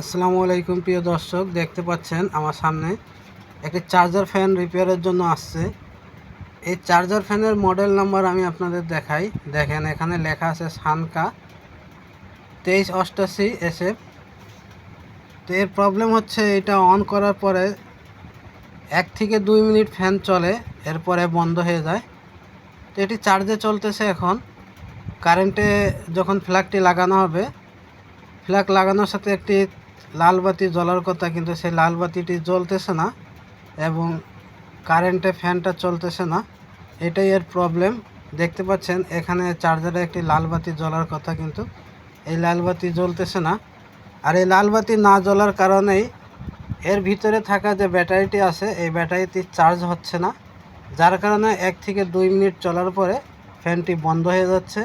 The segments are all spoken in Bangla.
আসসালামু আলাইকুম, প্রিয় দর্শক। দেখতে পাচ্ছেন আমার সামনে একটি চার্জার ফ্যান রিপেয়ারের জন্য আসছে। এই চার্জার ফ্যানের মডেল নাম্বার আমি আপনাদের দেখাই। দেখেন, এখানে লেখা আছে সানকা তেইশ অষ্টাশি এসএফ তো এর প্রবলেম হচ্ছে, এটা অন করার পরে এক থেকে দুই মিনিট ফ্যান চলে, এরপরে বন্ধ হয়ে যায়। তো এটি চার্জে চলতেছে এখন। কারেন্টে যখন ফ্ল্যাগটি লাগানো হবে ফ্ল্যাগ লাগানোর সাথে একটি লাল বাতি জ্বলার কথা, কিন্তু সেই লাল বাতিটি জ্বলতেছে না এবং কারেন্টে ফ্যানটা চলতেছে না। এটাই এর প্রবলেম দেখতে পাচ্ছেন, এখানে চার্জারে একটি লাল বাতি জ্বলার কথা, কিন্তু এই লাল বাতি জ্বলতেছে না। আর এই লাল বাতি না জ্বলার কারণেই এর ভিতরে থাকা যে ব্যাটারিটি আছে, এই ব্যাটারিটি চার্জ হচ্ছে না। যার কারণে এক থেকে দুই মিনিট চলার পরে ফ্যানটি বন্ধ হয়ে যাচ্ছে।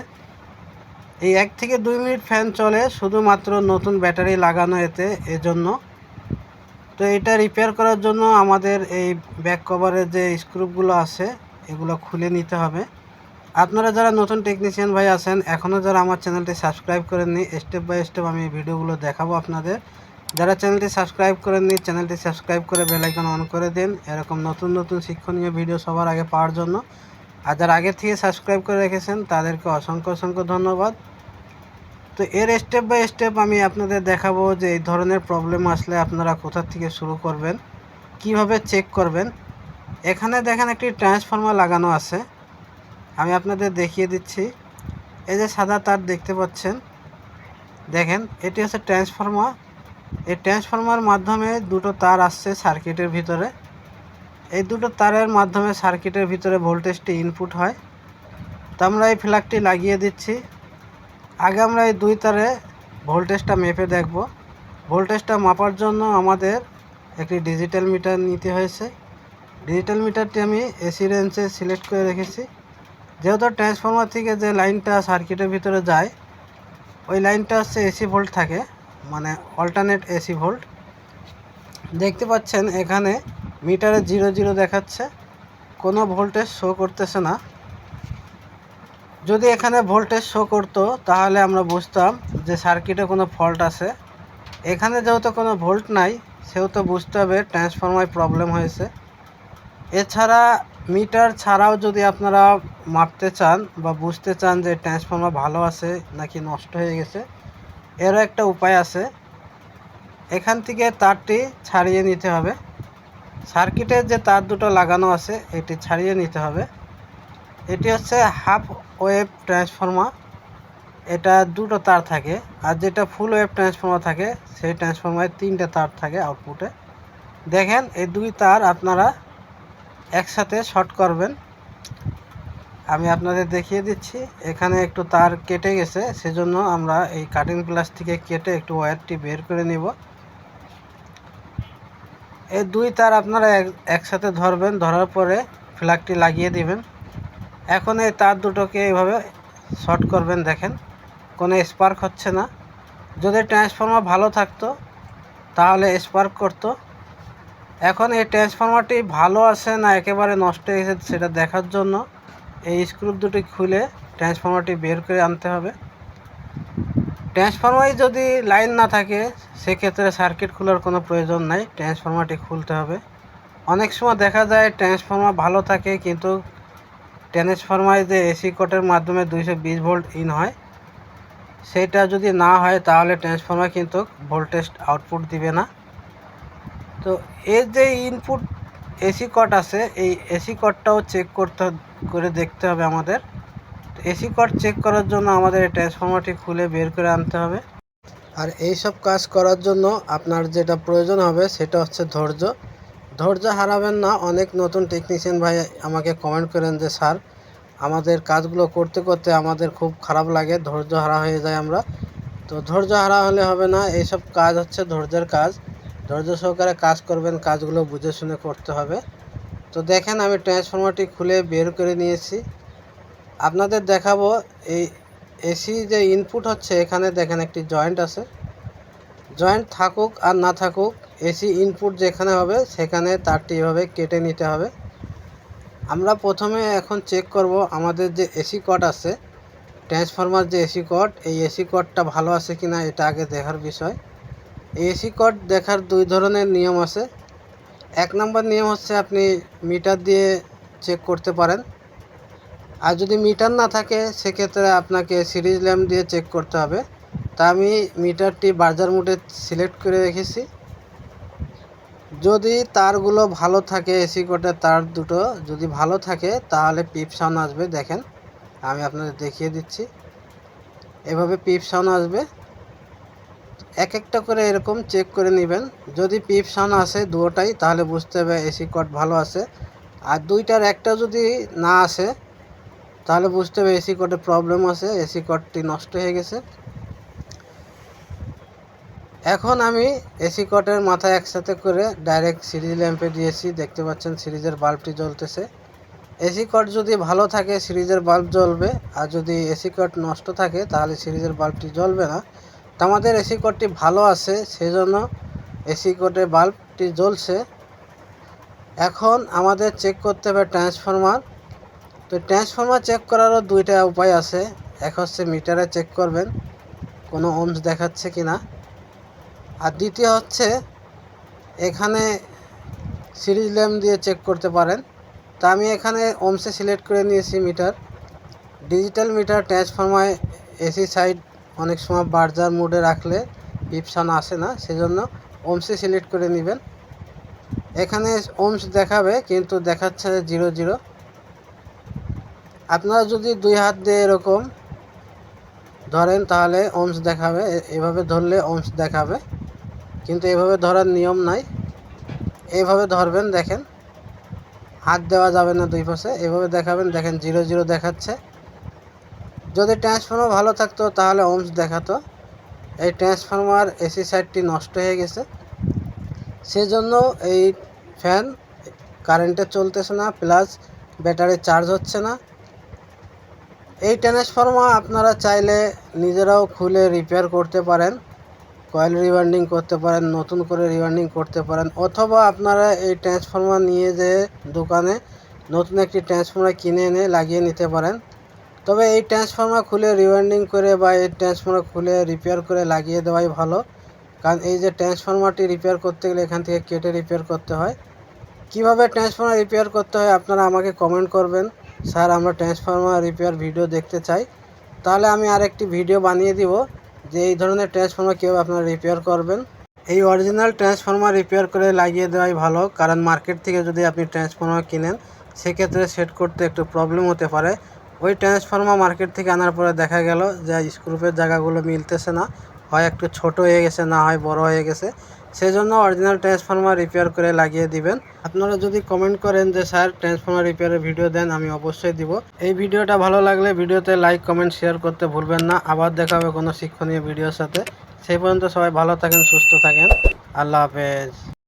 এই এক থেকে দুই মিনিট ফ্যান চলে শুধুমাত্র নতুন ব্যাটারি লাগানো এতে, এজন্য। তো এটা রিপেয়ার করার জন্য আমাদের এই ব্যাক কভারের যে স্ক্রুপগুলো আছে, এগুলো খুলে নিতে হবে। আপনারা যারা নতুন টেকনিশিয়ান ভাই আছেন এখনও যারা আমার চ্যানেলটি সাবস্ক্রাইব করেননি স্টেপ বাই স্টেপ আমি ভিডিওগুলো দেখাবো আপনাদের। যারা চ্যানেলটি সাবস্ক্রাইব করেননি চ্যানেলটি সাবস্ক্রাইব করে বেলাইকন অন করে দিন। এরকম নতুন নতুন শিক্ষণীয় ভিডিও সবার আগে পাওয়ার জন্য। আর যারা আগের থেকে সাবস্ক্রাইব করে রেখেছেন, তাদেরকে অসংখ্য অসংখ্য ধন্যবাদ। তো এর স্টেপ বাই স্টেপ আমি আপনাদের দেখাবো যে এই ধরনের প্রবলেম আসলে আপনারা কোথা থেকে শুরু করবেন, কীভাবে চেক করবেন। এখানে দেখেন একটি ট্রান্সফর্মার লাগানো আছে। আমি আপনাদের দেখিয়ে দিচ্ছি। এই যে সাদা তার দেখতে পাচ্ছেন। দেখেন, এটি হচ্ছে ট্রান্সফর্মার এই ট্রান্সফর্মার মাধ্যমে দুটো তার আসছে সার্কিটের ভিতরে। এই দুটো তারের মাধ্যমে সার্কিটের ভিতরে ভোল্টেজটি ইনপুট হয়। তো আমরা এই ফ্ল্যাগটি লাগিয়ে দিচ্ছি। আগে আমরা এই দুই তারে ভোল্টেজটা মেপে দেখব। ভোল্টেজটা মাপার জন্য আমাদের একটি ডিজিটাল মিটার নিতে হয়েছে। ডিজিটাল মিটারটি আমি এসি রেঞ্জে সিলেক্ট করে রেখেছি। যেহেতু ট্রান্সফর্মার থেকে যে লাইনটা সার্কিটের ভিতরে যায়, ওই লাইনটা হচ্ছে এসি ভোল্ট থাকে মানে অল্টারনেট এসি ভোল্ট দেখতে পাচ্ছেন এখানে মিটারে জিরো জিরো দেখাচ্ছে। কোনো ভোল্টেজ শো করতেছে না। যদি এখানে ভোল্টেজ শো করতো, তাহলে আমরা বুঝতাম যে সার্কিটে কোনো ফল্ট আছে। এখানে যেহেতু কোনো ভোল্ট নাই, সেহেতু বুঝতে হবে ট্রান্সফর্মার প্রবলেম হয়েছে। এছাড়া মিটার ছাড়াও যদি আপনারা মাপতে চান বা বুঝতে চান যে ট্রান্সফর্মার ভালো আছে নাকি নষ্ট হয়ে গেছে, এরও একটা উপায় আছে। এখান থেকে তারটি ছাড়িয়ে নিতে হবে। সার্কিটের যে তার দুটো লাগানো আছে, এটি ছাড়িয়ে নিতে হবে। এটি হচ্ছে হাফ ওয়েভ ট্রান্সফর্মার। এটা দুটো তার থাকে, আর যেটা ফুল ওয়েভ ট্রান্সফর্মার থাকে, সেই ট্রান্সফর্মারে তিনটে তার থাকে আউটপুটে। দেখেন, এই দুই তার আপনারা একসাথে শর্ট করবেন। আমি আপনাদের দেখিয়ে দিচ্ছি, এখানে একটু তার কেটে গেছে, সেজন্য আমরা এই কাটিং প্লাস থেকে কেটে একটু ওয়্যারটি বের করে নিব। এই দুই তার আপনারা একসাথে ধরবেন, ধরার পরে ফ্ল্যাগটি লাগিয়ে দিবেন। এখন এই তার দুটোকে এইভাবে শর্ট করবেন, দেখেন। কোনো স্পার্ক হচ্ছে না। যদি ট্রান্সফর্মার ভালো থাকতো, তাহলে স্পার্ক করতো। এখন এই ট্রান্সফর্মারটি ভালো আছে না একেবারে নষ্ট হয়ে গেছে সেটা দেখার জন্য এই স্ক্রুপ দুটি খুলে ট্রান্সফর্মারটি বের করে আনতে হবে। ট্রান্সফর্মারে যদি লাইন না থাকে, সেক্ষেত্রে সার্কিট খোলার কোনো প্রয়োজন নাই। ট্রান্সফর্মারটি খুলতে হবে। অনেক সময় দেখা যায় ট্রান্সফর্মার ভালো থাকে, কিন্তু ট্রান্সফরমারে যে এসি কোটের মাধ্যমে দুইশো বিশ ভোল্ট ইন হয়, সেটা যদি না হয়, তাহলে ট্রান্সফর্মার কিন্তু ভোল্টেজ আউটপুট দিবে না। তো এর যে ইনপুট এসি কট আছে, এই এসি কটটাও চেক করতে, করে দেখতে হবে আমাদের। এসি কট চেক করার জন্য আমাদের এই ট্রান্সফর্মারটি খুলে বের করে আনতে হবে। আর এই সব কাজ করার জন্য আপনার যেটা প্রয়োজন হবে সেটা হচ্ছে ধৈর্য। ধৈর্য হারাবেন না, অনেক নতুন টেকনিশিয়ান ভাই আমাকে কমেন্ট করেন যে, স্যার, আমাদের কাজগুলো করতে করতে আমাদের খুব খারাপ লাগে, ধৈর্য হারা হয়ে যায় আমরা। তো ধৈর্য হারা হলে হবে না, এইসব কাজ হচ্ছে ধৈর্যের কাজ। ধৈর্য সহকারে কাজ করবেন, কাজগুলো বুঝে শুনে করতে হবে। তো দেখেন, আমি ট্রান্সফর্মারটি খুলে বের করে নিয়েছি। আপনাদের দেখাবো, এই এসি যে ইনপুট হচ্ছে, এখানে দেখেন একটি জয়েন্ট আছে। জয়েন্ট থাকুক আর না থাকুক এসি ইনপুট যেখানে হবে, সেখানে তারটি এভাবে কেটে নিতে হবে। আমরা প্রথমে এখন চেক করব আমাদের যে এসি কট আছে ট্রান্সফরমার যে এসি কট এই এসি কটটা ভালো আছে কি না এটা আগে দেখার বিষয়। এই এসি কট দেখার দুই ধরনের নিয়ম আছে। এক নম্বর নিয়ম হচ্ছে আপনি মিটার দিয়ে চেক করতে পারেন। আর যদি মিটার না থাকে, সেক্ষেত্রে আপনাকে সিরিজ ল্যাম্প দিয়ে চেক করতে হবে। তা আমি মিটারটি বার্জার মোডে সিলেক্ট করে রেখেছি। যদি তারগুলো ভালো থাকে এসি কোটের তার দুটো যদি ভালো থাকে, তাহলে পিপ সাউন্ড আসবে, দেখেন। আমি আপনাদের দেখিয়ে দিচ্ছি। এভাবে পিপ সাউন্ড আসবে। এক একটা করে এরকম চেক করে নেবেন। যদি পিপ সাউন্ড আসে দুটোটাই, তাহলে বুঝতে হবে এসি কট ভালো আছে। আর দুইটার একটা যদি না আসে তাহলে বুঝতে হবে এসি কটে প্রবলেম আছে এসি কটটি নষ্ট হয়ে গেছে। এখন আমি এসি কটের মাথায় একসাথে করে ডাইরেক্ট সিরিজ ল্যাম্পে দিয়েছি, দেখতে পাচ্ছেন সিরিজের বাল্বটি জ্বলতেছে। এসি কট যদি ভালো থাকে, সিরিজের বাল্ব জ্বলবে, আর যদি এসি কট নষ্ট থাকে, তাহলে সিরিজের বাল্বটি জ্বলবে না। তো আমাদের এসি কটটি ভালো আছে, সেজন্য এসি কটের বাল্বটি জ্বলছে। এখন আমাদের চেক করতে হবে ট্রান্সফরমার তো ট্রান্সফর্মার চেক করারও দুইটা উপায় আছে। এক হচ্ছে মিটারে চেক করবেন, কোনো ওমস দেখাচ্ছে কি না আর দ্বিতীয় হচ্ছে, এখানে সিরিজ ল্যাম্প দিয়ে চেক করতে পারেন। তা আমি এখানে ওমসে সিলেক্ট করে নিয়েছি meter digital meter transformer AC side অনেক সময় বার্জার মোডে রাখলে পিপসান আসে না, সেজন্য ওমসে সিলেক্ট করে নেবেন। এখানে ওমস দেখাবে, কিন্তু দেখাচ্ছে জিরো জিরো আপনারা যদি দুই হাত দিয়ে এরকম ধরেন তাহলে ওমস দেখাবে। এভাবে ধরলে ওমস দেখাবে। কিন্তু এভাবে ধরার নিয়ম নাই। এইভাবে ধরবেন, দেখেন। হাত দেওয়া যাবে না দুই পাশে। এভাবে দেখাবেন, দেখেন জিরো জিরো দেখাচ্ছে। যদি ট্রান্সফর্মার ভালো থাকতো, তাহলে ওমস দেখাতো। এই ট্রান্সফর্মার এসি সাইডটি নষ্ট হয়ে গেছে। সেজন্য এই ফ্যান কারেন্টে চলতেছে না প্লাস ব্যাটারি চার্জ হচ্ছে না। ট্রান্সফর্মার আপনারা চাইলে নিজেরাও খুলে রিপেয়ার করতে পারেন কয়েল রিবান্ডিং করতে পারেন, নতুন করে রিবান্ডিং করতে পারেন, অথবা আপনারা এই ট্রান্সফর্মার নিয়ে যেয়ে দোকানে নতুন একটি ট্রান্সফর্মার কিনে এনে লাগিয়ে নিতে পারেন। তবে এই ট্রান্সফর্মার খুলে রিবান্ডিং করে বা এই ট্রান্সফর্মার খুলে রিপেয়ার করে লাগিয়ে দেওয়াই ভালো, কারণ এই যে ট্রান্সফর্মারটি রিপেয়ার করতে গেলে এখান থেকে কেটে রিপেয়ার করতে হয়। কীভাবে ট্রান্সফর্মার রিপেয়ার করতে হয় আপনারা আমাকে কমেন্ট করবেন। স্যার, আমরা ট্রান্সফর্মার রিপেয়ার ভিডিও দেখতে চাই। তাহলে আমি আরেকটি ভিডিও বানিয়ে দিব, যে এই ধরনের ট্রান্সফর্মার কীভাবে আপনারা রিপেয়ার করবেন। এই অরিজিনাল ট্রান্সফর্মার রিপেয়ার করে লাগিয়ে দেওয়াই ভালো, কারণ মার্কেট থেকে যদি আপনি ট্রান্সফর্মার কিনেন, সেক্ষেত্রে সেট করতে একটু প্রবলেম হতে পারে। ওই ট্রান্সফর্মার মার্কেট থেকে আনার পরে দেখা গেল যে স্ক্রুপের জায়গাগুলো মিলতেছে না, হয় একটু ছোট হয়ে গেছে, না হয় বড় হয়ে গেছে। সেজন্য অরিজিনাল ট্রান্সফর্মার রিপেয়ার করে লাগিয়ে দিবেন। আপনারা যদি কমেন্ট করেন যে, স্যার ট্রান্সফর্মার রিপেয়ারের ভিডিও দেন, আমি অবশ্যই দিব। এই ভিডিওটা ভালো লাগলে ভিডিওতে লাইক কমেন্ট শেয়ার করতে ভুলবেন না। আবার দেখা হবে কোনো শিক্ষণীয় ভিডিওর সাথে। সেই পর্যন্ত সবাই ভালো থাকেন, সুস্থ থাকেন। আল্লাহ হাফেজ।